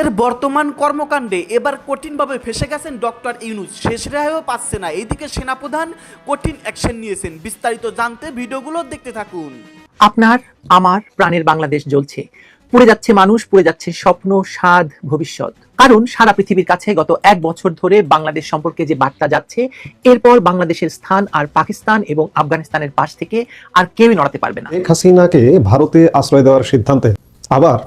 হাসিনাদের বর্তমান কর্মকাণ্ডে এবার কঠিনভাবে ফেসে গেছেন ডক্টর ইউনুস। শেষ রেহাইও পাচ্ছে না। এইদিকে সেনাপ্রধান কঠিন অ্যাকশন নিয়েছেন। বিস্তারিত জানতে ভিডিওগুলো দেখতে থাকুন। আপনার আমার প্রাণের বাংলাদেশ জ্বলছে। পুড়ে যাচ্ছে মানুষ পুড়ে যাচ্ছে স্বপ্ন স্বাদ ভবিষ্যৎ। কারণ সারা পৃথিবীর কাছে গত এক বছর ধরে বাংলাদেশ সম্পর্কে যে বার্তা যাচ্ছে এরপর বাংলাদেশের স্থান আর পাকিস্তান এবং আফগানিস্তানের পাশ থেকে আর কেউই নড়াতে পারবে না। শেখ হাসিনাকে ভারতে আশ্রয় দেওয়ার সিদ্ধান্তে আবার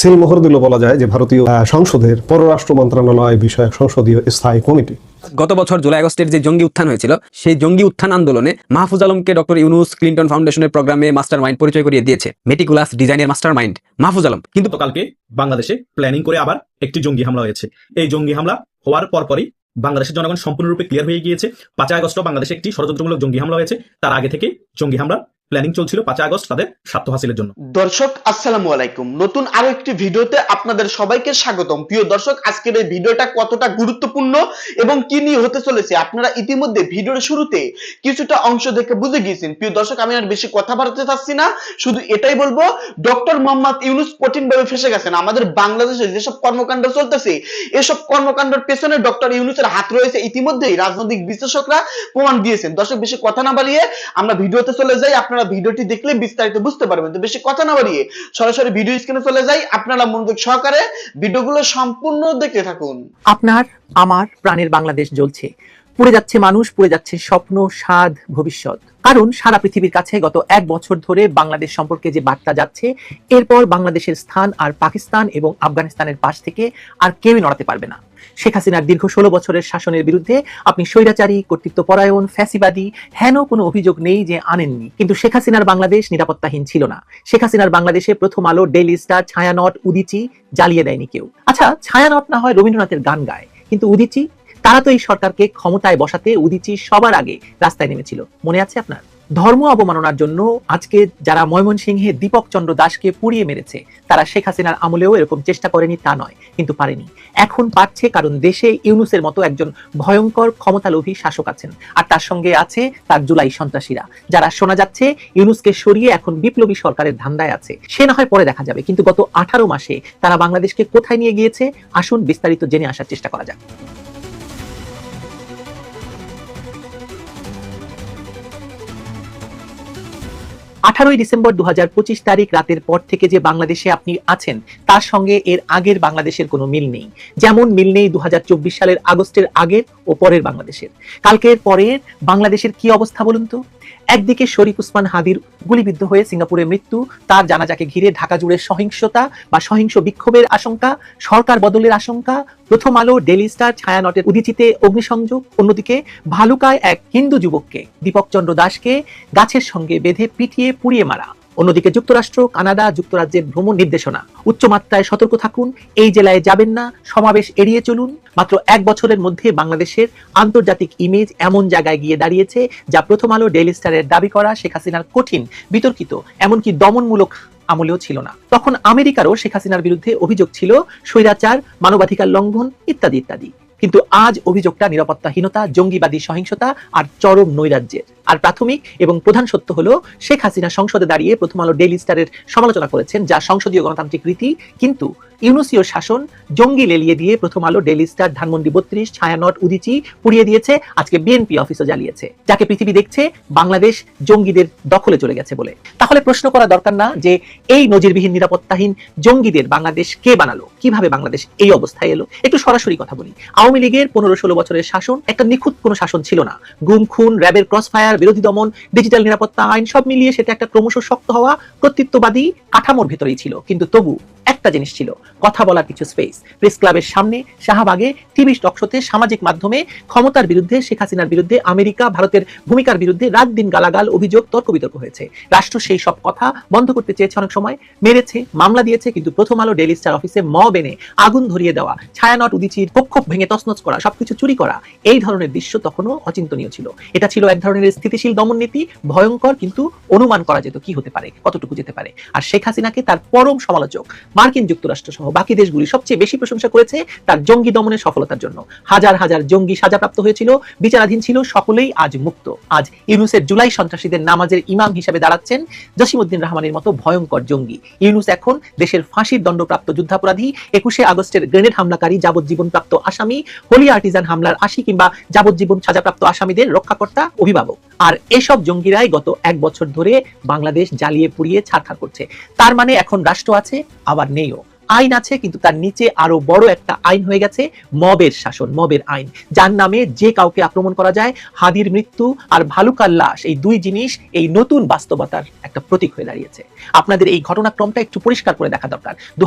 সিলমোহর দিল বলা যায় যে ভারতীয় সংসদের পররাষ্ট্র মন্ত্রণালয় বিষয়ক সংসদীয় স্থায়ী কমিটি। গত বছর জুলাই আগস্টের যে জঙ্গি উত্থান হয়েছিল সেই জঙ্গি উত্থান আন্দোলনে মাহফুজ আলমকে ডক্টর ইউনুস ক্লিন্টন ফাউন্ডেশনের প্রোগ্রামে মাস্টার মাইন্ড পরিচয় করিয়ে দিয়েছে। মেটিকুলাস ডিজাইনের মাস্টার মাইন্ড মাহফুজ আলম। কিন্তু কালকে বাংলাদেশে প্ল্যানিং করে আবার একটি জঙ্গি হামলা হয়েছে। এই জঙ্গি হামলা হওয়ার পরপরই বাংলাদেশের জনগণ সম্পূর্ণরূপে ক্লিয়ার হয়ে গিয়েছে। পাঁচই আগস্ট বাংলাদেশে একটি ষড়যন্ত্রমূলক জঙ্গি হামলা হয়েছে। তার আগে থেকে জঙ্গি হামলা প্ল্যানিং চলছিল পাঁচই আগস্ট তাদের স্বার্থ হাসিলের জন্য। দর্শক, আসসালামু আলাইকুম। নতুন আরও একটি ভিডিওতে আপনাদের সবাইকে স্বাগতম। প্রিয় দর্শক, আজকের এই ভিডিওটা কতটা গুরুত্বপূর্ণ এবং কি নিয়ে হতে চলেছে আপনারা ইতিমধ্যে ভিডিওর শুরুতে কিছুটা অংশ দেখে বুঝে গিয়েছেন। প্রিয় দর্শক, আমি আর বেশি কথা বাড়াতে চাচ্ছি না। শুধু এটাই বলব, ডক্টর মোহাম্মদ ইউনুস কঠিন ভাবে ফেসে গেছেন। আমাদের বাংলাদেশে যেসব কর্মকাণ্ড চলতেছে, এসব কর্মকাণ্ডের পেছনে ডক্টর ইউনুসের হাত রয়েছে। ইতিমধ্যেই রাজনৈতিক বিশ্লেষকরা প্রমাণ দিয়েছেন। দর্শক, বেশি কথা না বাড়িয়ে আমরা ভিডিওতে চলে যাই। আপনারা ভিডিওটি দেখলে বিস্তারিত বুঝতে পারবেন। তো বেশি কথা না বাড়িয়ে সরাসরি ভিডিও স্ক্রিনে চলে যাই। আপনারা মনোযোগ সহকারে ভিডিওগুলো সম্পূর্ণ দেখতে থাকুন। আপনার, আমার, প্রাণের বাংলাদেশ জ্বলছে। পুড়ে যাচ্ছে মানুষ, পুড়ে যাচ্ছে স্বপ্ন, স্বাদ, ভবিষ্যৎ। কারণ সারা পৃথিবীর কাছে গত এক বছর ধরে বাংলাদেশ সম্পর্কে যে বার্তা যাচ্ছে, এরপর বাংলাদেশের স্থান আর পাকিস্তান এবং আফগানিস্তানের পাশ থেকে আর কেউই নড়াতে পারবে না। শেখ হাসিনার দীর্ঘ ষোলো বছরের শাসনের বিরুদ্ধে আপনি স্বৈরাচারী কর্তৃত্ব পরায়ণ ফ্যাসিবাদী, হেন কোনো অভিযোগ নেই যে আনেননি। কিন্তু শেখ হাসিনার বাংলাদেশ নিরাপত্তাহীন ছিল না। শেখ হাসিনার বাংলাদেশে প্রথম আলো, ডেইলি স্টার, ছায়ানট, উদিচি জ্বালিয়ে দেয়নি কেউ। আচ্ছা ছায়ানট না হয় রবীন্দ্রনাথের গান গায়, কিন্তু উদিচি? তারা তো এই সরকারকে ক্ষমতায় বসাতে উদিচি সবার আগে রাস্তায় নেমেছিল। মনে আছে আপনার? ধর্ম অবমাননার জন্য আজকে যারা ময়মনসিংহে দীপক চন্দ্র দাসকে পুড়িয়ে মেরেছে, তারা শেখ হাসিনার আমলেও এরকম চেষ্টা করেনি, তা নয়, কিন্তু পারেনি। এখন পারছে কারণ দেশে ইউনুসের মতো একজন ভয়ঙ্কর ক্ষমতালোভী শাসক আছেন। আর তার সঙ্গে আছে তার জুলাই সন্ত্রাসীরা, যারা শোনা যাচ্ছে ইউনুসকে সরিয়ে এখন বিপ্লবী সরকারের ধান্দায় আছে। সে না হয় পরে দেখা যাবে, কিন্তু গত আঠারো মাসে তারা বাংলাদেশকে কোথায় নিয়ে গিয়েছে? আসুন বিস্তারিত জেনে আসার চেষ্টা করা যাক। আঠারোই ডিসেম্বর দু হাজার পঁচিশ তারিখ রাতের পর থেকে যে বাংলাদেশে আপনি আছেন, তার সঙ্গে এর আগের বাংলাদেশের কোনো মিল নেই। যেমন মিল নেই দু হাজার চব্বিশ সালের আগস্টের আগের ও পরের বাংলাদেশের। কালকের পরের বাংলাদেশের কি অবস্থা বলুন তো? একদিকে শরীফ উসমান হাদির গুলিবিদ্ধ হয়ে সিঙ্গাপুরে মৃত্যু, তার জানাজাকে ঘিরে ঢাকা জুড়ে সহিংসতা বা সহিংস বিক্ষোভের আশঙ্কা, সরকার বদলের আশঙ্কা, প্রথম আলো ডেলি স্টার ছায়ানটের উদিচিতে অগ্নিসংযোগ, অন্যদিকে ভালুকায় এক হিন্দু যুবককে, দীপক চন্দ্র দাসকে গাছের সঙ্গে বেঁধে পিটিয়ে পুড়িয়ে মারা। অন্যদিকে যুক্তরাষ্ট্র, কানাডা যুক্তরাজ্যের ভ্রমণ নির্দেশনা। উচ্চমাত্রায় সতর্ক থাকুন, এই জেলায় যাবেন না, সমাবেশ এড়িয়ে চলুন। মাত্র এক বছরের মধ্যে বাংলাদেশের আন্তর্জাতিক ইমেজ এমন জায়গায় গিয়ে দাঁড়িয়েছে, যা প্রথম আলো ডেইলি স্টারের দাবি করা, শেখ হাসিনার কঠিন, বিতর্কিত, এমনকি দমনমূলক আমলেও ছিল না। তখন আমেরিকারও শেখ হাসিনার বিরুদ্ধে অভিযোগ ছিল, স্বৈরাচার, মানবাধিকার লঙ্ঘন, ইত্যাদি ইত্যাদি। কিন্তু আজ অভিযোগটা নিরাপত্তাহীনতা, জঙ্গিবাদী সহিংসতা আর চরম নৈরাজ্যের। আর প্রাথমিক এবং প্রধান সত্য হলো শেখ হাসিনা সংসদে দাঁড়িয়ে প্রথম আলো ডেইলি স্টারের সমালোচনা করেছেন, যা সংসদীয় গণতান্ত্রিক রীতি। কিন্তু ইউনুসীয় শাসন জঙ্গি লেলিয়ে দিয়ে প্রথম আলো ডেইলি স্টার ধানমন্ডি বত্রিশ ছায়ানট উদিচি পুড়িয়ে দিয়েছে, আজকে বিএনপি অফিসও জ্বালিয়েছে, যাকে পৃথিবী দেখছে বাংলাদেশ জঙ্গিদের দখলে চলে গেছে বলে। তাহলে প্রশ্ন করা দরকার না যে এই নজিরবিহীন নিরাপত্তাহীন জঙ্গিদের বাংলাদেশ কে বানালো? কীভাবে বাংলাদেশ এই অবস্থায় এলো? একটু সরাসরি কথা বলি। আওয়ামী লীগের পনেরো ষোলো বছরের শাসন একটা নিখুঁত কোনো শাসন ছিল না। গুম, খুন, র্যাবের ক্রস ফায়ার বিরোধী দমন ডিজিটাল নিরাপত্তা আইন সব মিলিয়ে সেটা একটা ক্রমশ শক্ত হওয়া কর্তৃত্ববাদী কাঠামোর ভেতরেই ছিল। কিন্তু তবু একটা জিনিস ছিল, কথা বলার কিছু স্পেস প্রেস ক্লাবের সামনে শাহবাগে টিভি টকশোতে সামাজিক মাধ্যমে ক্ষমতার বিরুদ্ধে, শেখ হাসিনার বিরুদ্ধে, আমেরিকা, ভারতের ভূমিকার বিরুদ্ধে রাত দিন গালাগাল, অভিযোগ, তর্ক বিতর্ক হয়েছে। রাষ্ট্র সেই সব কথা বন্ধ করতে চেয়েছে অনেক সময়, মেরেছে, মামলা দিয়েছে, কিন্তু প্রথম আলো ডেইলি স্টার অফিসে ম বেনে আগুন ধরিয়ে দেওয়া ছায়ানট উদিচির পক্ষ ভেঙে তছনছ করা, সবকিছু চুরি করা, এই ধরনের দৃশ্য তখনও অচিন্তনীয় ছিল। এটা ছিল এক ধরনের স্থিতিশীল দমন নীতি, ভয়ঙ্কর, কিন্তু অনুমান করা যেত কি হতে পারে, কতটুকু যেতে পারে। আর শেখ হাসিনাকে তার পরম সমালোচক মার্কিন যুক্তরাষ্ট্র সহ বাকি দেশগুলি সবচেয়ে বেশি প্রশংসা করেছে তার জঙ্গি দমনের সফলতার জন্য। হাজার হাজার জঙ্গি সাজাপ্রাপ্ত হয়েছিল, বিচারাধীন ছিল, সকলেই আজ মুক্ত। আজ ইউনুসের জুলাই সন্ত্রাসীদের নামাজের ইমাম হিসেবে দাঁড়াচ্ছেন জসিমউদ্দিন রহমানের মতো ভয়ঙ্কর জঙ্গি। ইউনুস এখন দেশের ফাঁসির দণ্ডপ্রাপ্ত যুদ্ধাপরাধী, একুশে আগস্টের গ্রেনেড হামলাকারী, যাবজ্জীবনপ্রাপ্ত আসামি, হোলি আর্টিজান হামলার আশি কিংবা যাবজ্জীবন সাজাপ্রাপ্ত আসামিদের রক্ষাকর্তা, অভিভাবক। আর এসব জঙ্গিরাই গত এক বছর ধরে বাংলাদেশ জ্বালিয়ে পুড়িয়ে ছাড়খাড় করছে। তার মানে এখন রাষ্ট্র আছে, আবার नहीं हो। আইন আছে, কিন্তু তার নিচে আরও বড় একটা আইন হয়ে গেছে, মবের শাসন, মবের আইন। যার নামে যে কাউকে আক্রমণ করা যায়, হাদির মৃত্যু আর ভালুকার লাশ, এই দুই জিনিস এই নতুন বাস্তবতার একটা প্রতীক হয়ে দাঁড়িয়েছে। আপনাদের এই ঘটনাক্রমটা একটু পরিষ্কার করে দেখা দরকার। দু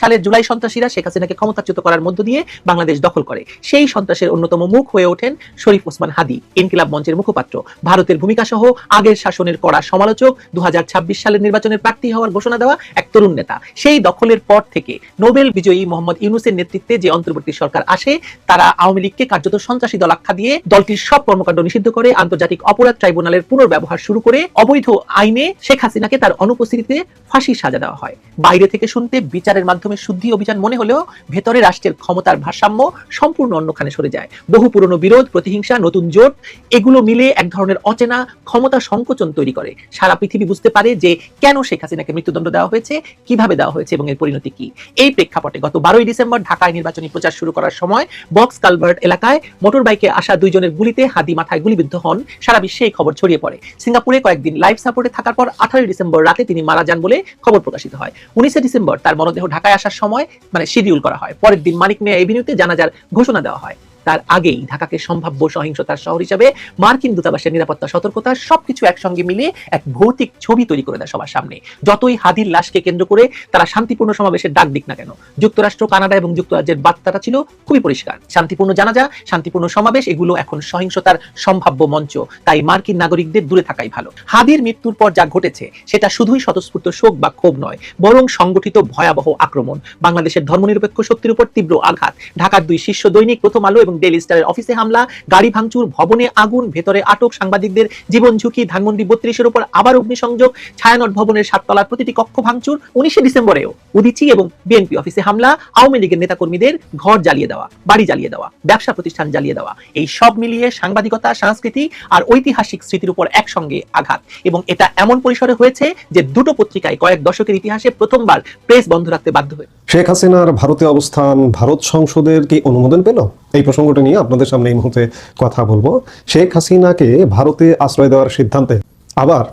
সালের জুলাই সন্ত্রাসীরা শেখ হাসিনাকে ক্ষমতাচ্যুত করার মধ্য দিয়ে বাংলাদেশ দখল করে। সেই সন্ত্রাসের অন্যতম মুখ হয়ে ওঠেন শরীফ ওসমান হাদি, ইনকিলাব মঞ্চের মুখপাত্র। ভারতের ভূমিকা সহ আগের শাসনের কড়া সমালোচক দু হাজার ছাব্বিশ সালের নির্বাচনের প্রার্থী হওয়ার ঘোষণা দেওয়া এক তরুণ নেতা। সেই দখলের পর থেকে নোবেল বিজয়ী মোহাম্মদ ইউনুসের নেতৃত্বে যে অন্তর্বর্তী সরকার আসে, তারা আওয়ামী লীগকে কার্যত সন্ত্রাসী দল আখ্যা দিয়ে দলটির সব কর্মকাণ্ড নিষিদ্ধ করে, আন্তর্জাতিক অপরাধ ট্রাইব্যুনালের পুনর্ব্যবহার শুরু করে অবৈধ আইনে শেখ হাসিনাকে তার অনুপস্থিতিতে ফাঁসির সাজা দেওয়া হয়। বাইরে থেকে শুনতে বিচারের মাধ্যমে শুদ্ধি অভিযান মনে হলেও ভেতরে রাষ্ট্রের ক্ষমতার ভারসাম্য সম্পূর্ণ অন্যখানে সরে যায়। বহু পুরনো বিরোধ, প্রতিহিংসা, নতুন জোট, এগুলো মিলে এক ধরনের অচেনা ক্ষমতা সংকোচন তৈরি করে। সারা পৃথিবী বুঝতে পারে যে কেন শেখ হাসিনাকে মৃত্যুদণ্ড দেওয়া হয়েছে, কীভাবে দেওয়া হয়েছে এবং এর পরিণতি কি। এই প্রেক্ষাপটে গত বারোই ডিসেম্বর ঢাকায় নির্বাচনী প্রচার শুরু করার সময় বক্স কালভার্ট এলাকায় মোটর বাইকে আসা দুইজনের গুলিতে হাদি মাথায় গুলিবিদ্ধ হন। সারা বিশ্বে এই খবর ছড়িয়ে পড়ে। সিঙ্গাপুরে কয়েকদিন লাইফ সাপোর্টে থাকার পর আঠারোই ডিসেম্বর রাতে তিনি মারা যান বলে খবর প্রকাশিত হয়। উনিশে ডিসেম্বর তার মরদেহ ঢাকায় আসার সময় মানে শিডিউল করা হয়। পরের দিন মানিক মিয়া এভিনিউতে জানাজার ঘোষণা দেওয়া হয়। তার আগেই ঢাকাকে সম্ভাব্য সহিংসতার শহর হিসাবে মার্কিন দূতাবাসের নিরাপত্তা, সতর্কতা, সবকিছু একসঙ্গে মিলে এক ভৌতিক ছবি তৈরি করে দেয় সবার সামনে। যতই হাদির লাশকে কেন্দ্র করে তারা শান্তিপূর্ণ সমাবেশের ডাক দিক না কেন, যুক্তরাষ্ট্র, কানাডা এবং যুক্তরাজ্যের বার্তাটা ছিল খুবই পরিষ্কার। শান্তিপূর্ণ জানাজা, শান্তিপূর্ণ সমাবেশ, এগুলো এখন সহিংসতার সম্ভাব্য মঞ্চ। তাই মার্কিন নাগরিকদের দূরে থাকাই ভালো। হাদির মৃত্যুর পর যা ঘটেছে, সেটা শুধুই স্বতঃস্ফূর্ত শোক বা ক্ষোভ নয়, বরং সংগঠিত ভয়াবহ আক্রমণ। বাংলাদেশের ধর্মনিরপেক্ষ শক্তির উপর তীব্র আঘাত, ঢাকার দুই শীর্ষ দৈনিক প্রথম আলো এবং ডেইলি স্টারের অফিসে হামলা, গাড়ি ভাঙচুর, ভবনে আগুন, ভেতরে আটক সাংবাদিকদের জীবন ঝুঁকি, ধানমন্ডি বত্রিশের উপর আবার অগ্নিসংযোগ, ছায়ানট ভবনের সাততলার প্রতিটি কক্ষ ভাঙচুর, উনিশে ডিসেম্বরেও উদিচি এবং বিএনপি অফিসে হামলা, আওয়ামী লীগের নেতাকর্মীদের ঘর জ্বালিয়ে দেওয়া, বাড়ি জ্বালিয়ে দেওয়া, ব্যবসা প্রতিষ্ঠান জ্বালিয়ে দেওয়া, এই সব মিলিয়ে সাংবাদিকতা, সংস্কৃতি আর ঐতিহাসিক স্মৃতির উপর একসঙ্গে আঘাত। এবং এটা এমন পরিসরে হয়েছে যে দুটো পত্রিকায় কয়েক দশকের ইতিহাসে প্রথমবার প্রেস বন্ধ রাখতে বাধ্য হয়ে। শেখ হাসিনার ভারতে অবস্থান, ভারত সংসদের কি অনুমোদন পেল? এই প্রসঙ্গটা নিয়ে আপনাদের সামনে এই মুহূর্তে কথা বলব। শেখ হাসিনাকে ভারতে আশ্রয় দেওয়ার সিদ্ধান্তে আবার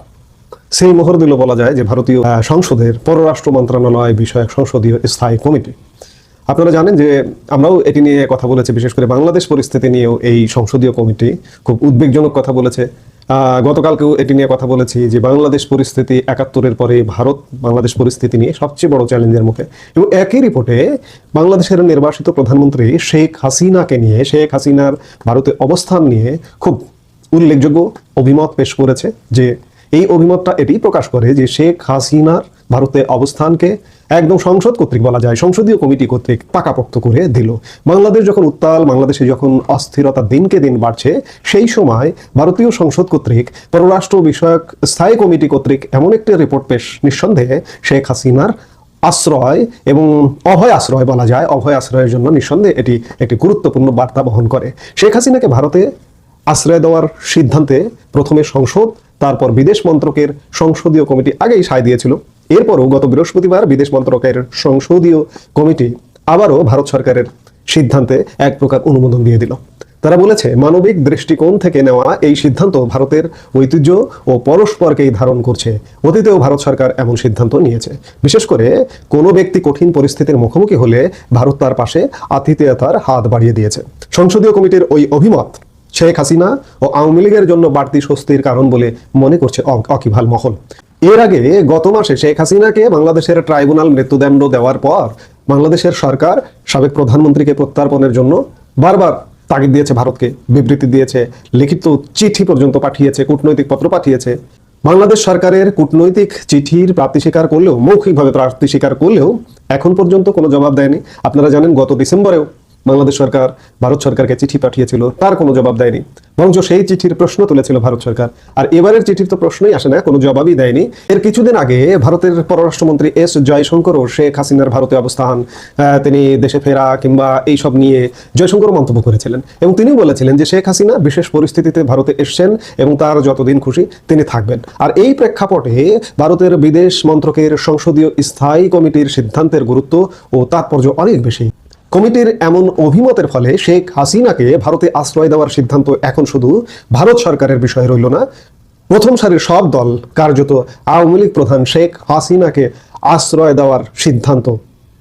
সেই মোহর দিল বলা যায় যে ভারতীয় সংসদের পররাষ্ট্র মন্ত্রণালয় বিষয়ক সংসদীয় স্থায়ী কমিটি। আপনারা জানেন যে আমরাও এটি নিয়ে কথা বলেছি, বিশেষ করে বাংলাদেশ পরিস্থিতি নিয়েও এই সংসদীয় কমিটি খুব উদ্বেগজনক কথা বলেছে। গতকালকেও এটি নিয়ে কথা বলেছি যে বাংলাদেশ পরিস্থিতি একাত্তরের পরে ভারত বাংলাদেশ পরিস্থিতি নিয়ে সবচেয়ে বড় চ্যালেঞ্জের মুখে। এবং একই রিপোর্টে বাংলাদেশের নির্বাসিত প্রধানমন্ত্রী শেখ হাসিনাকে নিয়ে, শেখ হাসিনার ভারতে অবস্থান নিয়ে খুব উল্লেখযোগ্য অভিমত পেশ করেছে যে এই অভিমতটা এটি প্রকাশ করে যে শেখ হাসিনার ভারতে অবস্থানকে একদম সংসদ কর্তৃক বলা যায়, সংসদীয় কমিটি কর্তৃক পাকাপোক্ত করে দিল। বাংলাদেশ যখন উত্তাল, বাংলাদেশে যখন অস্থিরতা দিনকে দিন বাড়ছে, সেই সময় ভারতীয় সংসদ কর্তৃক, পররাষ্ট্র বিষয়ক স্থায়ী কমিটি কর্তৃক এমন একটি রিপোর্ট পেশ নিঃসন্দেহে শেখ হাসিনার আশ্রয় এবং অভয় আশ্রয় বলা যায়, অভয় আশ্রয়ের জন্য নিঃসন্দেহে এটি একটি গুরুত্বপূর্ণ বার্তা বহন করে। শেখ হাসিনাকে ভারতে আশ্রয় দেওয়ার সিদ্ধান্তে প্রথমে সংসদ তারপর বিদেশ মন্ত্রকের সংসদীয় কমিটি আগেই সায় দিয়েছিল। এরপরও গত বৃহস্পতিবার বিদেশ মন্ত্রকের সংসদীয় কমিটি আবারও ভারত সরকারের সিদ্ধান্তে এক প্রকার অনুমোদন দিয়ে দিল। তারা বলেছে, মানবিক দৃষ্টিকোণ থেকে নেওয়া এই সিদ্ধান্ত ভারতের ঐতিহ্য ও পরস্পরকেই ধারণ করছে। অতীতেও ভারত সরকার এমন সিদ্ধান্ত নিয়েছে। বিশেষ করে কোনো ব্যক্তি কঠিন পরিস্থিতির মুখোমুখি হলে ভারত তার পাশে আতিথেয়তার হাত বাড়িয়ে দিয়েছে। সংসদীয় কমিটির ওই অভিমত শেখ হাসিনা ও আওয়ামী লীগের জন্য বাড়তি স্বস্তির কারণ বলে মনে করছে অকিভাল মহল। এর আগে গত মাসে শেখ হাসিনাকে বাংলাদেশের ট্রাইব্যুনাল মৃত্যুদণ্ড দেওয়ার পর বাংলাদেশের সরকার সাবেক প্রধানমন্ত্রীকে প্রত্যার্পণের জন্য বারবার তাগিদ দিয়েছে ভারতকে, বিবৃতি দিয়েছে, লিখিত চিঠি পর্যন্ত পাঠিয়েছে, কূটনৈতিক পত্র পাঠিয়েছে। বাংলাদেশ সরকারের কূটনৈতিক চিঠির প্রাপ্তি স্বীকার করলেও, মৌখিকভাবে প্রাপ্তি স্বীকার করলেও এখন পর্যন্ত কোনো জবাব দেয়নি। আপনারা জানেন গত ডিসেম্বরেও বাংলাদেশ সরকার, ভারত সরকারকে চিঠি পাঠিয়েছিল, তার কোনো জবাব দেয়নি। বরঞ্চ সেই চিঠির প্রশ্ন তুলেছিল ভারত সরকার। আর এবারের চিঠির তো প্রশ্নই আসে না, কোনো জবাবই দেয়নি। এর কিছুদিন আগে ভারতের পররাষ্ট্রমন্ত্রী এস জয়শঙ্করও শেখ হাসিনার ভারতে অবস্থান তিনি দেশে ফেরা কিংবা এইসব নিয়ে জয়শঙ্কর মন্তব্য করেছিলেন। এবং তিনিও বলেছিলেন যে শেখ হাসিনা বিশেষ পরিস্থিতিতে ভারতে এসছেন এবং তার যতদিন খুশি তিনি থাকবেন। আর এই প্রেক্ষাপটে ভারতের বিদেশ মন্ত্রকের সংসদীয় স্থায়ী কমিটির সিদ্ধান্তের গুরুত্ব ও তাৎপর্য অনেক বেশি। কমিটির এমন অভিমতের ফলে শেখ হাসিনাকে ভারতে আশ্রয় দেওয়ার সিদ্ধান্ত এখন শুধু ভারত সরকারের বিষয় রইল না। প্রথম সারির সব দল, কার্যত আওয়ামী লীগ প্রধান শেখ হাসিনাকে আশ্রয় দেওয়ার সিদ্ধান্ত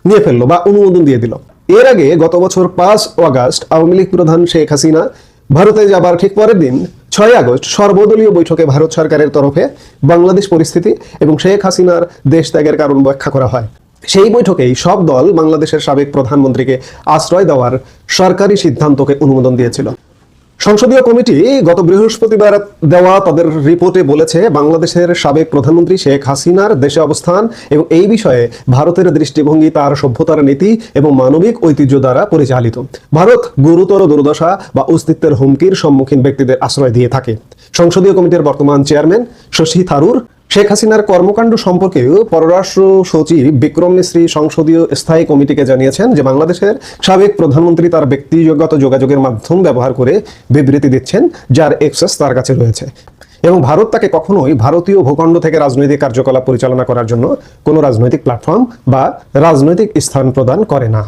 নিয়ে ফেলল বা অনুমোদন দিয়ে দিল। এর আগে গত বছর পাঁচ অগাস্ট আওয়ামী লীগ প্রধান শেখ হাসিনা ভারতে যাবার ঠিক পরের দিন ছয় আগস্ট সর্বদলীয় বৈঠকে ভারত সরকারের তরফে বাংলাদেশ পরিস্থিতি এবং শেখ হাসিনার দেশ ত্যাগের কারণ ব্যাখ্যা করা হয়। সেই বৈঠকেই সব দল বাংলাদেশের সাবেক প্রধানমন্ত্রীকে আশ্রয় দেওয়ার সরকারি সিদ্ধান্তকে অনুমোদন দিয়েছিল। সংসদীয় কমিটি গত বৃহস্পতিবার দেওয়া তাদের রিপোর্টে বলেছে, বাংলাদেশের সাবেক প্রধানমন্ত্রী শেখ হাসিনার দেশে অবস্থান এবং এই বিষয়ে ভারতের দৃষ্টিভঙ্গি, তার সভ্যতার নীতি এবং মানবিক ঐতিহ্য দ্বারা পরিচালিত। ভারত গুরুতর দুর্দশা বা অস্তিত্বের হুমকির সম্মুখীন ব্যক্তিদের আশ্রয় দিয়ে থাকে। সংসদীয় কমিটির বর্তমান চেয়ারম্যান শশী থারুর শেখ হাসিনার কর্মকাণ্ড সম্পর্কে পররাষ্ট্র সচিব বিক্রম মিশ্রী সংসদীয় স্থায়ী কমিটিকে জানিয়েছেন যে বাংলাদেশের সাবেক প্রধানমন্ত্রী তার ব্যক্তিগত যোগাযোগের মাধ্যম ব্যবহার করে বিবৃতি দিচ্ছেন যার এক্সেস তার কাছে রয়েছে। এবং ভারত তাকে কখনোই ভারতীয় ভূখণ্ড থেকে রাজনৈতিক কার্যকলাপ পরিচালনা করার জন্য কোনো রাজনৈতিক প্ল্যাটফর্ম বা রাজনৈতিক স্থান প্রদান করে না।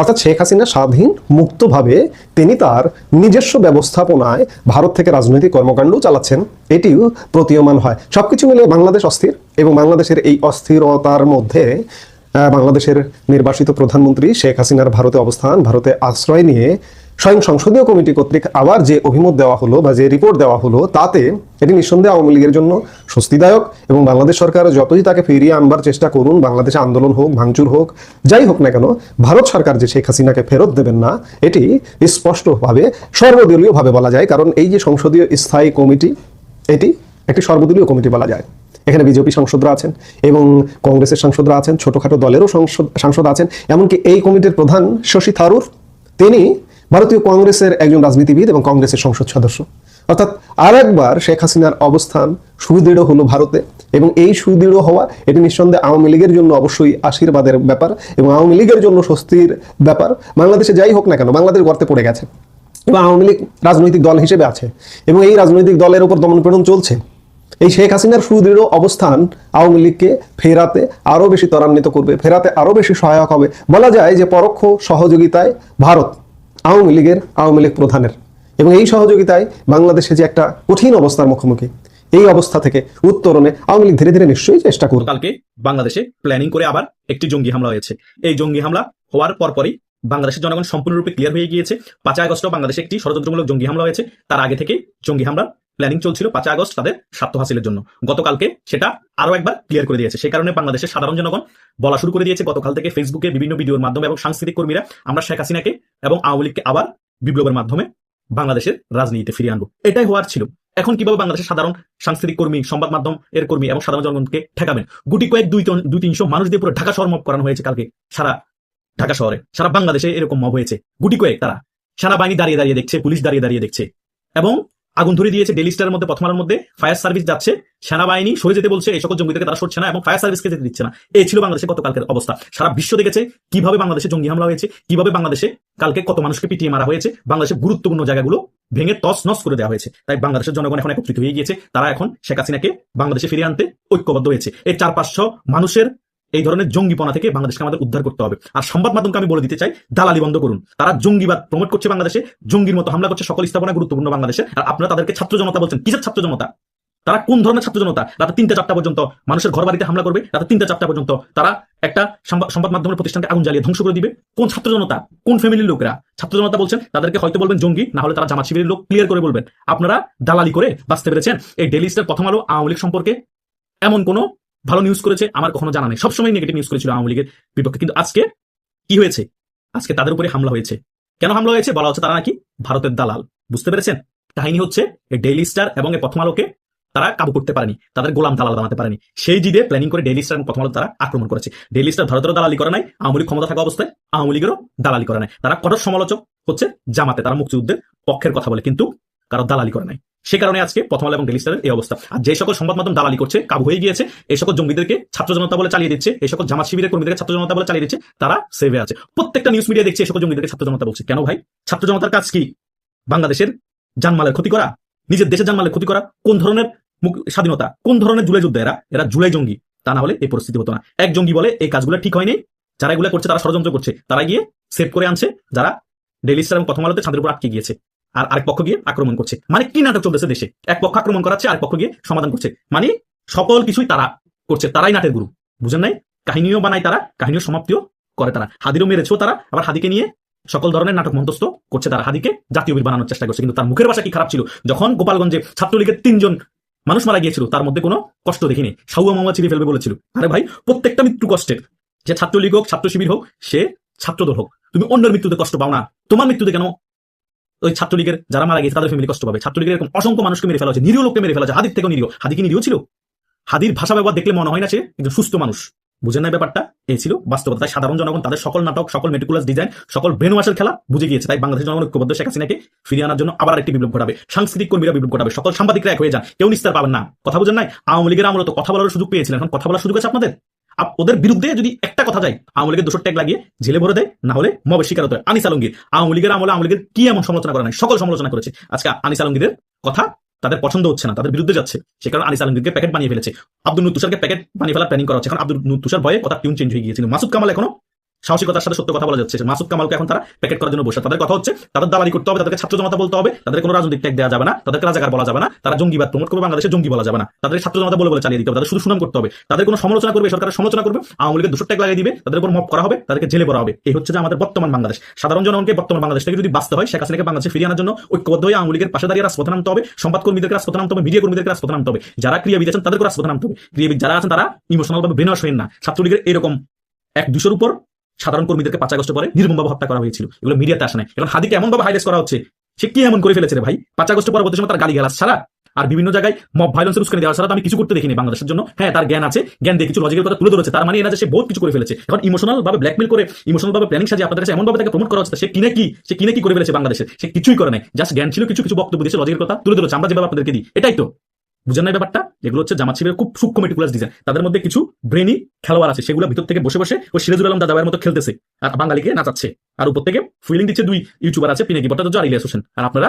অর্থাৎ শেখ হাসিনা স্বাধীন, মুক্তভাবে তিনি তার নিজস্ব ব্যবস্থাপনায় ভারত থেকে রাজনৈতিক কর্মকাণ্ড চালাচ্ছেন। এটিও প্রতীয়মান হয়। সব কিছু মিলে বাংলাদেশ অস্থির এবং বাংলাদেশের এই অস্থিরতার মধ্যে বাংলাদেশের নির্বাসিত প্রধানমন্ত্রী শেখ হাসিনার ভারতে অবস্থান, ভারতে আশ্রয় নিয়ে স্বয়ং সংসদীয় কমিটি কর্তৃক আবার যে অভিমত দেওয়া হলো বা যে রিপোর্ট দেওয়া হলো, তাতে এটি নিঃসন্দেহে আওয়ামী লীগের জন্য স্বস্তিদায়ক এবং বাংলাদেশ সরকার যতই তাকে ফিরিয়ে আনবার চেষ্টা করুন, বাংলাদেশে আন্দোলন হোক, ভাঙচুর হোক, যাই হোক না কেন, ভারত সরকার যে শেখ হাসিনাকে ফেরত দেবেন না, এটি স্পষ্টভাবে, সর্বদলীয়ভাবে বলা যায়। কারণ এই যে সংসদীয় স্থায়ী কমিটি, এটি একটি সর্বদলীয় কমিটি বলা যায়। এখানে বিজেপি সাংসদরা আছেন এবং কংগ্রেসের সাংসদরা আছেন, ছোটোখাটো দলেরও সংসদ, সাংসদ আছেন। এমনকি এই কমিটির প্রধান শশী থারুর, তিনি ভারতীয় কংগ্রেসের একজন রাজনীতিবিদ এবং কংগ্রেসের সংসদ সদস্য। অর্থাৎ আর একবার শেখ হাসিনার অবস্থান সুদৃঢ় হলো ভারতে এবং এই সুদৃঢ় হওয়া এটি নিঃসন্দেহে আওয়ামী লীগের জন্য অবশ্যই আশীর্বাদের ব্যাপার এবং আওয়ামী লীগের জন্য স্বস্তির ব্যাপার। বাংলাদেশে যাই হোক না কেন, বাংলাদেশ গর্তে পড়ে গেছে এবং আওয়ামী লীগ রাজনৈতিক দল হিসেবে আছে এবং এই রাজনৈতিক দলের উপর দমনপীড়ন চলছে। এই শেখ হাসিনার সুদৃঢ় অবস্থান আওয়ামী লীগকে ফেরাতে আরও বেশি ত্বরান্বিত করবে, ফেরাতে আরও বেশি সহায়ক হবে। বলা যায় যে পরোক্ষ সহযোগিতায় ভারত আওয়ামী লীগের আওয়ামী লীগ প্রধানের। এবং এই সহযোগিতায় বাংলাদেশে যে একটা কঠিন অবস্থার মুখোমুখি, এই অবস্থা থেকে উত্তরণে আওয়ামী লীগ ধীরে ধীরে নিশ্চয়ই চেষ্টা করবে। কালকে বাংলাদেশে প্ল্যানিং করে আবার একটি জঙ্গি হামলা হয়েছে। এই জঙ্গি হামলা হওয়ার পরপরই বাংলাদেশের জনগণ সম্পূর্ণরূপে ক্লিয়ার হয়ে গিয়েছে। পাঁচই আগস্ট বাংলাদেশে একটি ষড়যন্ত্রমূলক জঙ্গি হামলা হয়েছে। তার আগে থেকে জঙ্গি হামলা প্ল্যানিং চলছিল পাঁচই আগস্ট তাদের স্বার্থ হাসিলের জন্য। গতকালকে সেটা আরও একবার ক্লিয়ার করে দিয়েছে। সেই কারণে বাংলাদেশের সাধারণ জনগণ বলা শুরু করে দিয়েছে, গতকাল থেকে ফেসবুকে বিভিন্ন ভিডিওর মাধ্যমে এবং সাংস্কৃতিক কর্মীরা আমরা শেখ হাসিনাকে এবং আওয়ামী লীগকে আবার বিপ্লবের মাধ্যমে বাংলাদেশের রাজনীতিতে ফিরিয়ে আনব। এটাই হওয়ার ছিল। এখন কীভাবে বাংলাদেশের সাধারণ সাংস্কৃতিক কর্মী, সংবাদ মাধ্যম এর কর্মী এবং সাধারণ জনগণকে ঠেকাবেন? গুটি কয়েক দুই দুই তিনশো মানুষ দিয়ে পুরো ঢাকা মব করানো হয়েছে কালকে। সারা ঢাকা শহরে। সারা বাংলাদেশে এরকম মব হয়েছে। গুটি কয়েক তারা। সেনাবাহিনী দাঁড়িয়ে দাঁড়িয়ে দেখছে, পুলিশ দাঁড়িয়ে দাঁড়িয়ে দেখছে। এবং আগুন ধরে দিয়েছে ডেলি স্টারের মধ্যে, প্রথম আলোর মধ্যে। ফায়ার সার্ভিস যাচ্ছে। সেনাবাহিনী সরে যেতে বলছে, এই সকল জঙ্গি থেকে তারা সরছে না এবং ফায়ার সার্ভিসকে যেতে দিচ্ছে না। এই ছিল বাংলাদেশের গতকালকের অবস্থা। সারা বিশ্ব দেখেছে কীভাবে বাংলাদেশে জঙ্গি হামলা হয়েছে, কীভাবে বাংলাদেশে কালকে কত মানুষকে পিটিয়ে মারা হয়েছে, বাংলাদেশের গুরুত্বপূর্ণ জায়গাগুলো ভেঙে তস নস করে দেওয়া হয়েছে। তাই বাংলাদেশের জনগণ এখন একত্রিত হয়ে গিয়েছে। তারা এখন শেখ হাসিনাকে বাংলাদেশে ফিরিয়ে আনতে ঐক্যবদ্ধ হয়েছে। এই চার পাঁচশো মানুষের এই ধরনের জঙ্গিপনা থেকে বাংলাদেশকে আমাদের উদ্ধার করতে হবে। আর সংবাদ মাধ্যমকে আমি বলে দিতে চাই, দালালি বন্ধ করুন। তারা জঙ্গিবাদ প্রমোট করছে বাংলাদেশে, জঙ্গির মতো হামলা করছে সকল স্থাপনা গুরুত্বপূর্ণ বাংলাদেশে। আর আপনারা তাদেরকে ছাত্র জনতা বলছেন, কিসের ছাত্র জনতা? তারা কোন ধরনের ছাত্র জনতা? রাতে তিনটা চারটা পর্যন্ত মানুষের ঘর বাড়িতে হামলা করবে, রাতে তিনটা চারটা পর্যন্ত তারা একটা সংবাদ মাধ্যমের প্রতিষ্ঠানকে আগুন জ্বালিয়ে ধ্বংস করে দিবে। কোন ছাত্র জনতা? কোন ফ্যামিলির লোকরা? ছাত্র জনতা বলছেন, তাদেরকে হয়তো বলবেন জঙ্গি, না হলে তারা জামাত শিবিরের লোক ক্লিয়ার করে বলবেন। আপনারা দালালি করে বাঁচতে পেরেছেন। এই ডেলি স্টার প্রথম আলো আওয়ামী লীগ সম্পর্কে এমন কোনো ভালো নিউজ করেছে, আমার কখনো জানা নেই। সবসময় নেগেটিভ নিউজ করেছিল আওয়ামী লীগের বিপক্ষে। কিন্তু আজকে কি হয়েছে? আজকে তাদের উপরে হামলা হয়েছে। কেন হামলা হয়েছে? বলা হচ্ছে তারা নাকি ভারতের দালাল। বুঝতে পেরেছেন? কাহিনী হচ্ছে, এই ডেইলি স্টার এবং এই প্রথম আলোকে তারা কাবু করতে পারেনি। তাদের গোলাম দালাল বানাতে পারেনি। সেই জিদে প্ল্যানিং করে ডেইলি স্টার এবং প্রথম আলো তারা আক্রমণ করেছে। ডেইলি স্টার ভারতেরও দালালি করে নাই, আওয়ামী লীগ ক্ষমতা থাকা অবস্থায় আওয়ামী লীগেরও দালালি করে নাই। তারা কঠোর সমালোচক হচ্ছে জামাতে। তারা মুক্তিযুদ্ধের পক্ষের কথা বলে, কিন্তু কারও দালালি করে নাই। সে কারণে আজকে প্রথম এবং ডেইলি স্টারের এই অবস্থা। আর যে সকল সংবাদ মাধ্যম দালালি করছে, কাবু হয়ে গিয়েছে, এই সকল জঙ্গিদেরকে ছাত্র জনতা বলে চালিয়ে দিচ্ছে, এই সকল জামাত শিবিরের কর্মীদেরকে ছাত্র জনতা বলে চালিয়ে দিচ্ছে, তারা সেভে আছে। প্রত্যেকটা নিউজ মিডিয়া দেখছে এই সকল জঙ্গিদেরকে ছাত্র জনতা বলছে। কেন ভাই? ছাত্র জনতার কাজ কি? বাংলাদেশের জানমালের ক্ষতি করা? নিজের দেশের জানমালের ক্ষতি করা? কোন ধরনের স্বাধীনতা? কোন ধরনের জুলাই যুদ্ধ এরা? এরা জুলাই জঙ্গি। তা না হলে এই পরিস্থিতি হতো না। এক জঙ্গি বলে এই কাজগুলো ঠিক হয়নি। যারা এগুলো করছে, তারা ষড়যন্ত্র করছে। তারা গিয়ে সেভ করে আনছে। যারা ডেইলি স্টার এবং প্রথম আলোতে ছাদের উপর আটকে গিয়েছে। আর আরেক পক্ষ গিয়ে আক্রমণ করছে। মানে কি নাটক চলতেছে দেশে? এক পক্ষ আক্রমণ করাচ্ছে, আরেক পক্ষ গিয়ে সমাধান করছে। মানে সকল কিছুই তারা করছে, তারাই নাটের গুরু। বুঝেন নাই? কাহিনীও বানায় তারা কাহিনীও সমাপ্তিও করে তারা। হাদিরও মেরেছেও তারা, আবার হাদিকে নিয়ে সকল ধরনের নাটক মন্তস্থ করছে তারা। হাদিকে জাতীয় বীর বানানোর চেষ্টা করছে, কিন্তু তার মুখের ভাষা কি খারাপ ছিল? যখন গোপালগঞ্জে ছাত্রলীগের তিনজন মানুষ মারা গিয়েছিল, তার মধ্যে কোনো কষ্ট দেখিনি। সাউয়া মামা চিড়ে ফেলবে বলেছিল। আরে ভাই, প্রত্যেকটা মৃত্যু কষ্টের। যে ছাত্রলীগ হোক ছাত্র শিবির হোক, সে ছাত্রদল হোক। তুমি অন্যের মৃত্যুতে কষ্ট পাও না। তোমার মৃত্যুতে কেন ওই ছাত্রলীগের যারা মারা গিয়েছে, তাদের ফ্যামিলি কষ্ট পাবে। ছাত্রলীগের এরকম অসংখ্য মানুষকে মেরে ফেলা হয়েছে। নিরীহ লোককে মেরে ফেলা হাদির থেকেও নিরীহ। হাদি কি নিরীহ ছিল? হাদির ভাষা ব্যবহার দেখলে মনে হয় না সে একজন সুস্থ মানুষ। বুঝেন না ব্যাপারটা? এই ছিল বাস্তবতা। তাই সাধারণ জনগণ, তাদের সকল নাটক, সকল মেটিকুলাস ডিজাইন সকল ব্রেন খেলা বুঝে গিয়েছে। তাই বাংলাদেশের জনগণ ঐক্যবদ্ধ শেখ হাসিনাকে ফিরিয়ে আনার জন্য আবার একটি বিপ্লব ঘটাবে। সাংস্কৃতিক কর্মীরা বিপ্লব ঘটাবে। সকল সাংবাদিকরা এক হয়ে যান। কেউ নিস্তার পাবেন না। কথা বুঝেন নাই? আওয়ামী লীগের আমলে তো কথা বলার সুযোগ পেয়েছিলেন। এখন কথা বলার সুযোগ আছে আপনাদের? আপ- ওদের বিরুদ্ধে যদি একটা কথা যায়, আওয়ামী লীগের দোষর ট্যাগ লাগিয়ে জেলে ভরে দেয়, না হলে মবের শিকার হতে হয়। আনিস আলমগীর, আওয়ামী লীগের আমলে আওয়ামী লীগের কি এমন সমালোচনা করা নাই? সকল সমালোচনা করেছে। আজকে আনিস আলমগীরের কথা তাদের পছন্দ হচ্ছে না, তাদের বিরুদ্ধে যাচ্ছে। সে কারণে আনিস আলমগীরকে প্যাকেট বানিয়ে ফেলেছে। আব্দুল তুষারকে প্যাকেট বানিয়ে ফেলার প্ল্যানিং করা হচ্ছে। এখন আব্দুল তুষার ভয়ে কথা টিউন চেঞ্জ হয়ে গিয়েছিল। মাসুদ কামাল এখনও সাহসিকতার সাথে সত্য কথা বলা যাচ্ছে। মাসুদ কামালকে এখন তারা প্যাকেট করার জন্য বসে তাদের কথা হচ্ছে, তাদের দালালি করতে হবে, তাদেরকে ছাত্র জনতা বলতে হবে তাদের কোনো রাজনৈতিক ট্যাগ দেওয়া যাবে না, তাদেরকে রাজাকার বলা যাবে না, তারা জঙ্গিবাদ প্রমোট করবে, বাংলাদেশে জঙ্গি বলা যাবে না। তাদের ছাত্র জনতা বলে বলে চালিয়ে দিতে হবে, তাদের শুধু সুনাম করতে হবে। তাদের কোনো সমালোচনা করবে সরকারের সমালোচনা করবে, আওয়ামী লীগের দুশো ট্যাগ লাগিয়ে দিবে, তাদের উপর মপ করা হবে, তাদেরকে জেলে ভরা হবে। এই হচ্ছে যে আমাদের বর্তমান বাংলাদেশ। সাধারণ জনগণকে বর্তমান বাংলাদেশ থেকে যদি বাঁচতে হয়, শেখ হাসিনাকে বাংলাদেশে ফিরিয়ে আনার জন্য ঐক্যবদ্ধ হয়ে আওয়ামী লীগের পাশে দাঁড়িয়ে রাজপথে নামতে হবে সংবাদ কর্মীদেরকে রাজপথে নামতে হবে মিডিয়া কর্মীদেরকে রাজপথে নামতে হবে, যারা ক্রিয়াবিদ আছেন তাদেরকে রাজপথে নামতে হবে। ক্রিয়াবিদ যারা আছেন তারা ইমোশনাল ভাবে বেনস হয়েন না। ছাত্রলীগের এরকম এক দুশোর উপর সাধারণ কর্মীদেরকে পাঁচ আগস্ট পরে নির্মমভাবে হত্যা করা হয়েছিল। এগুলো মিডিয়াতে আসে না এখন হাদিকে এমন ভাবে হাইলাইট করা হচ্ছে সে কি এমন করে ফেলেছে রে ভাই? পাঁচ আগস্ট পরবর্তী সময় তার গালি গালাস ছাড়া আর বিভিন্ন জায়গায় মব ভাইলেন্সের উস্কানি দেওয়া ছাড়া আমি কিছু করতে দেখিনি বাংলাদেশের জন্য। হ্যাঁ তার জ্ঞান আছে, জ্ঞান দিয়ে কিছু লজিকের কথা তুলে ধরেছে। তার মানে যে সে বহুত কিছু করে ফেলেছে। এখন ইমোশনাল ভাবে ব্ল্যাকমেল করে ইমোশনাল ভাবে প্ল্যানিং সাজিয়ে আপনাদের কাছে এমন ভাবে তাকে প্রমোট করা হচ্ছে, সে কিনে কি? সে কিনে কি করে ফেলেছে বাংলাদেশে? সে কিছুই করে নাই। জাস্ট জ্ঞান ছিল, কিছু কিছু বক্তব্য দিয়েছে লজিকের কথা তুলে ধরেছে। আমরা যেভাবে আপনাদেরকে দিই, এটাই তো। বুঝেন না ব্যাপারটা? যেগুলো হচ্ছে জামাত শিবিরের খুব সূক্ষ্ম মেটিকুলাস ডিজাইন তাদের মধ্যে কিছু ব্রেনি খেলোয়াড় আছে, সেগুলো ভিতর থেকে বসে বসে ওই সিরাজুল আলম দাদাবার মতো খেলতেছে। আর বাঙালিকে নাচাচ্ছে। আর উপর থেকে ফিলিং দিচ্ছে দুই ইউটিউবার আছে, পিনাকি ভট্টাচার্য আর ইলিয়াস হোসেন। আর আপনারা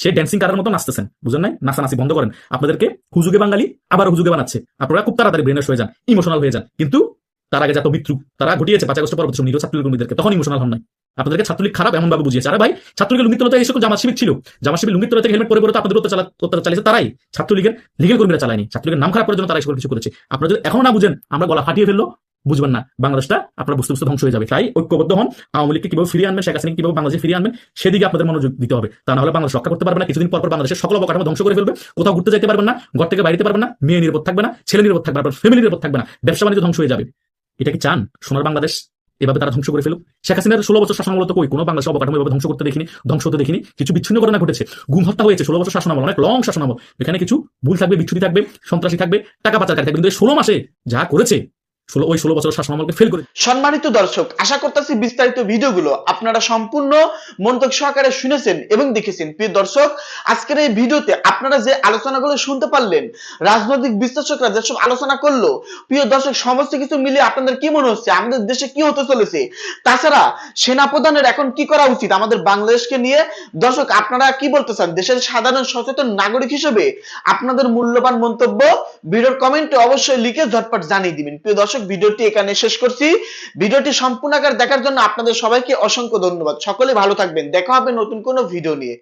সে ড্যান্সিং কারের মতো নাচতেছেন বুঝেন নাই? নাচানাচি বন্ধ করেন। আপনাদেরকে হুজুগে বাঙালি আবার হুজুগে বানাচ্ছে। আপনারা খুব তাড়াতাড়ি ব্রেনাস হয়ে যান ইমোশনাল হয়ে যান। কিন্তু তার আগে যত মৃত্যু, তারা ঘটিয়েছে, পাঁচ আগস্ট পরবর্তী নিরীহ ছাত্রলীগ তখন ইমোশনাল হন নাই। আপনাদেরকে ছাত্রলীগ খারাপ এমন ভাবে বুঝিয়েছে। আরে ভাই, ছাত্রলীগের লুঙ্গির তলাতে এই সকল জামা শিবির ছিল। জামা শিবির লুঙ্গির তলাতে হেলমেট পরে পরে তো আপনাদের অত্যাচার অত্যাচার চালিয়েছে তারাই। ছাত্রলীগের লিগেল কর্মীরা চালায়নি। ছাত্রলীগের নাম খারাপ করার জন্য তারা সকল কিছু করেছে। আপনারা যদি এখনও না বুঝেন, আমরা গলা ফাটিয়ে ফেলল, বুঝবেন না। বাংলাদেশটা আপনার বুঝতে বুঝতে ধ্বংস হয়ে যাবে। তাই ঐক্যবদ্ধ হন। আওয়ামী লীগকে কীভাবে ফিরিয়ে আনবেন, শেখ হাসিনা কীভাবে বাংলাদেশে ফিরিয়ে আনবেন, সেদিকে আপনাদের মনোযোগ দিতে হবে। তা না হলে বাংলাদেশ রক্ষা করতে পারবে না। কিছুদিন পর পর বাংলাদেশের সকল অবকাঠামো ধ্বংস করে ফেলবে। কোথাও ঘুরতে যেতে পারবেন না, ঘর থেকে বাইরে পারবেন না, মেয়ে নিরাপদ থাকবে না, ছেলে নিরাপদ থাকবে না ফ্যামিলি নিরাপদ থাকবে না। ব্যবসা বাণিজ্য ধ্বংস হয়ে যাবে। এটা কি চান? সোনার বাংলাদেশ এভাবে তারা ধ্বংস করে ফেলুক। শেখ হাসিনার ষোলো বছর শাসন আমলে তো কই? কোনো বাংলাদেশ অবকাঠামো এভাবে ধ্বংস করতে দেখিনি, ধ্বংস হতে দেখিনি, কিছু বিচ্ছিন্ন ঘটনা ঘটেছে। গুম হত্যা হয়েছে, ষোলো বছর শাসন আমল অনেক লং শাসন আমল এখানে কিছু ভুল থাকবে বিচ্ছুতি থাকবে, সন্ত্রাসী থাকবে, টাকা পাচারকারী থাকবে। কিন্তু এই ষোলো মাসে যা করেছে ওই ষোলো বছর ফেল করে সম্মানিত দর্শক, আশা করতেছি বিস্তারিত ভিডিওগুলো আপনারা সম্পূর্ণ সহকারে শুনেছেন এবং দেখেছেন। প্রিয় দর্শক, আজকের এই ভিডিওতে আপনারা যে আলোচনাগুলো শুনতে পারলেন, রাজনৈতিক বিশ্লেষকরা যেসব আলোচনা করল, প্রিয় দর্শক, সমস্ত কিছু মিলে আপনাদের কি মনে হচ্ছে, আমাদের দেশে কি হতে চলেছে? তাছাড়া সেনাপ্রধানের এখন কি করা উচিত, আমাদের বাংলাদেশকে নিয়ে? দর্শক, আপনারা কি বলতে চান? দেশের সাধারণ সচেতন নাগরিক হিসেবে আপনাদের মূল্যবান মন্তব্য ভিডিওর কমেন্টে অবশ্যই লিখে ঝটপট জানিয়ে দিবেন। প্রিয় দর্শক, ভিডিওটি এখানে শেষ করছি। ভিডিওটি সম্পূর্ণ আকার দেখার জন্য আপনাদের সবাইকে অসংখ্য ধন্যবাদ। সকলে ভালো থাকবেন। দেখা হবে নতুন কোনো ভিডিও নিয়ে।